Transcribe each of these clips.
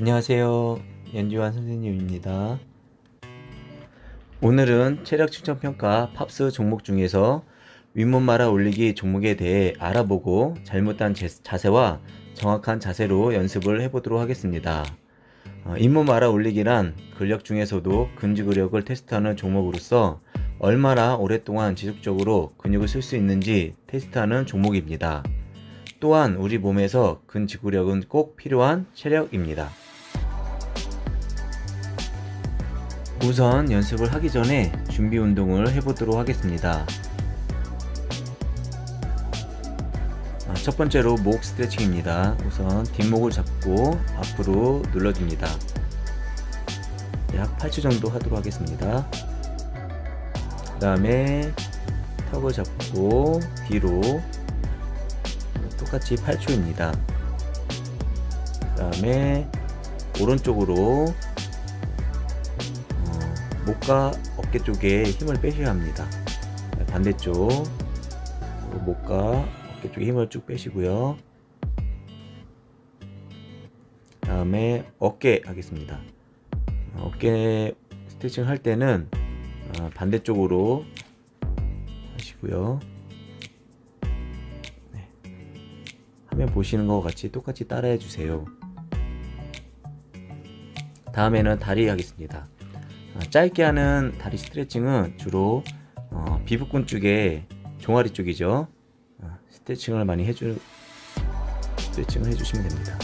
안녕하세요. 연주환 선생님입니다. 오늘은 체력 측정 평가 팝스 종목 중에서 윗몸 말아 올리기 종목에 대해 알아보고 잘못한 제- 자세와 정확한 자세로 연습을 해보도록 하겠습니다. 어, 잇몸 말아 올리기란 근력 중에서도 근지 근력을 테스트하는 종목으로서 얼마나 오랫동안 지속적으로 근육을 쓸 수 있는지 테스트하는 종목입니다. 또한 우리 몸에서 근지구력은 꼭 필요한 체력입니다. 우선 연습을 하기 전에 준비 운동을 해보도록 하겠습니다. 아, 첫 번째로 목 스트레칭입니다. 우선 뒷목을 잡고 앞으로 눌러줍니다. 약 8초 정도 하도록 하겠습니다. 그 다음에 턱을 잡고 뒤로 똑같이 8초입니다. 그 다음에 오른쪽으로 어, 목과 어깨 쪽에 힘을 빼셔야 합니다. 네, 반대쪽 목과 어깨 쪽에 힘을 쭉 빼시고요. 다음에 어깨 하겠습니다. 어, 어깨 스트레칭 할 때는 어, 반대쪽으로 하시고요. 네. 화면 보시는 것 같이 똑같이 따라해 주세요. 다음에는 다리 하겠습니다. 아, 짧게 하는 다리 스트레칭은 주로 어, 비부근 쪽에 종아리 쪽이죠. 어, 스트레칭을 많이 해주 스트레칭을 해주시면 됩니다.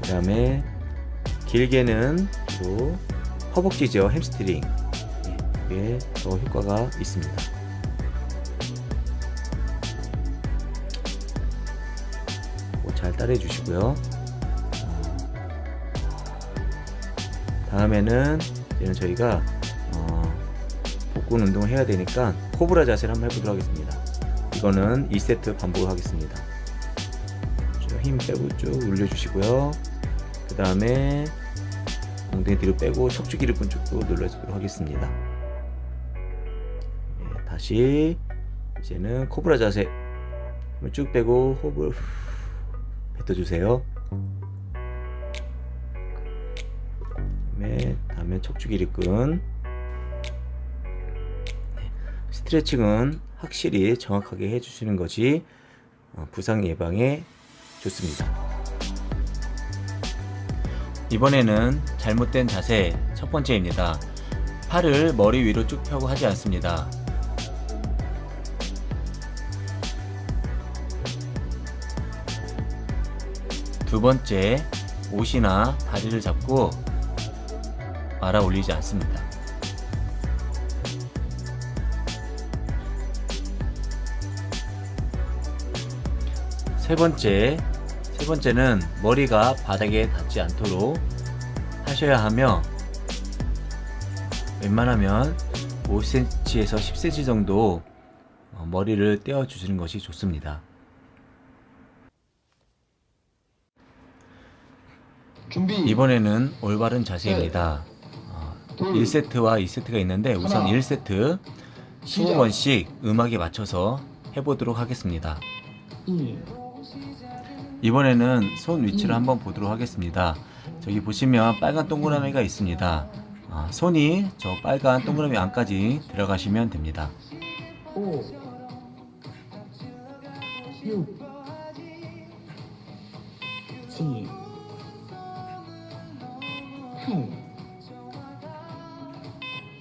그 다음에 길게는 주로 허벅지죠 햄스트링 예, 그게 더 효과가 있습니다. 그거 잘 따라해 주시고요. 다음에는 이제는 저희가 어, 복근 운동을 해야 되니까 코브라 자세를 한번 해보도록 하겠습니다. 이거는 2세트 반복을 하겠습니다. 쭉힘 빼고 쭉 올려주시고요. 그 다음에 엉덩이 뒤로 빼고 척추 기립근 쪽도 눌러주도록 하겠습니다. 예, 다시 이제는 코브라 자세 쭉 빼고 호흡을 후 뱉어주세요. 다음에 다음에 척추 기립근 네, 스트레칭은 확실히 정확하게 해주시는 것이 어, 부상 예방에 좋습니다. 이번에는 잘못된 자세 첫 번째입니다. 팔을 머리 위로 쭉 펴고 하지 않습니다. 두 번째, 옷이나 다리를 잡고 말아 올리지 않습니다. 세 번째, 세 번째는 머리가 바닥에 닿지 않도록 하셔야 하며 웬만하면 5cm에서 10cm 정도 어, 머리를 떼어 주시는 것이 좋습니다. 준비 이번에는 올바른 자세입니다. 어, 1세트와 2세트가 있는데 우선 하나. 1세트 15번씩 음악에 맞춰서 해보도록 하겠습니다. 1 이번에는 손 위치를 음. 한번 보도록 하겠습니다. 저기 보시면 빨간 동그라미가 있습니다. 아, 손이 저 빨간 동그라미 안까지 들어가시면 됩니다. 5 6 7 8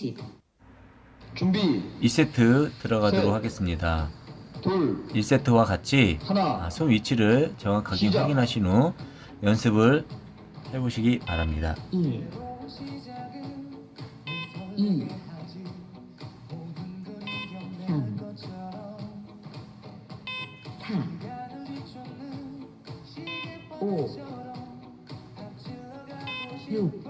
20 준비 2세트 들어가도록 셋. 하겠습니다. 둘 1세트와 같이 하나 아, 손 위치를 정확하게 시작. 확인하신 후 연습을 해보시기 바랍니다. 1 2 3 4 5 6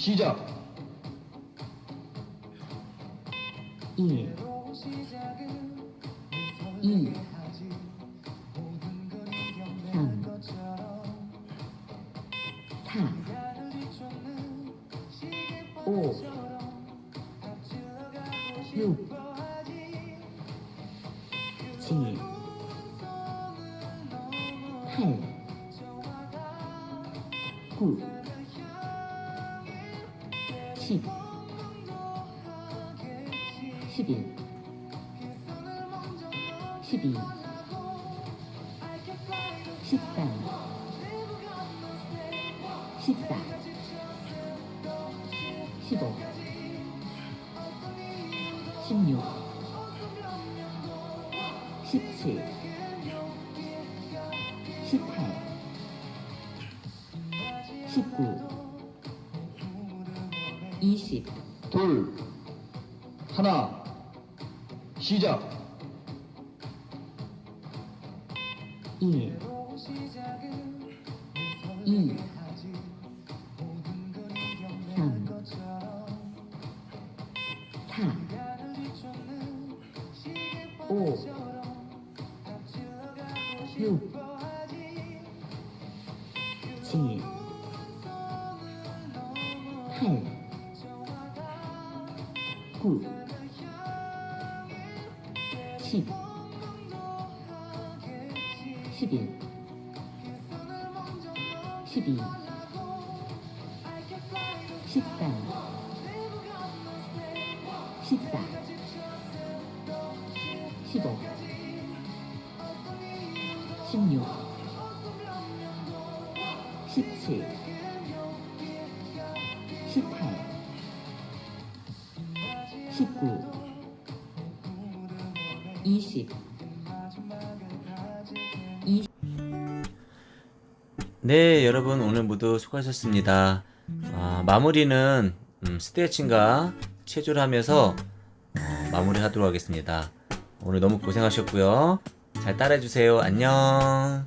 시작. 1 2 3 4 5 6 7 8 9 13 14 15 16 17 18 19 20 둘. 하나. 시작. 1 2 3 4 5 6 7 8 9 10 11 12 13 14 15 16 17 18 네, 여러분 오늘 모두 수고하셨습니다. 아, 마무리는 음, 스트레칭과 체조를 하면서 어, 마무리 하도록 하겠습니다. 오늘 너무 고생하셨고요. 잘 따라해주세요. 안녕.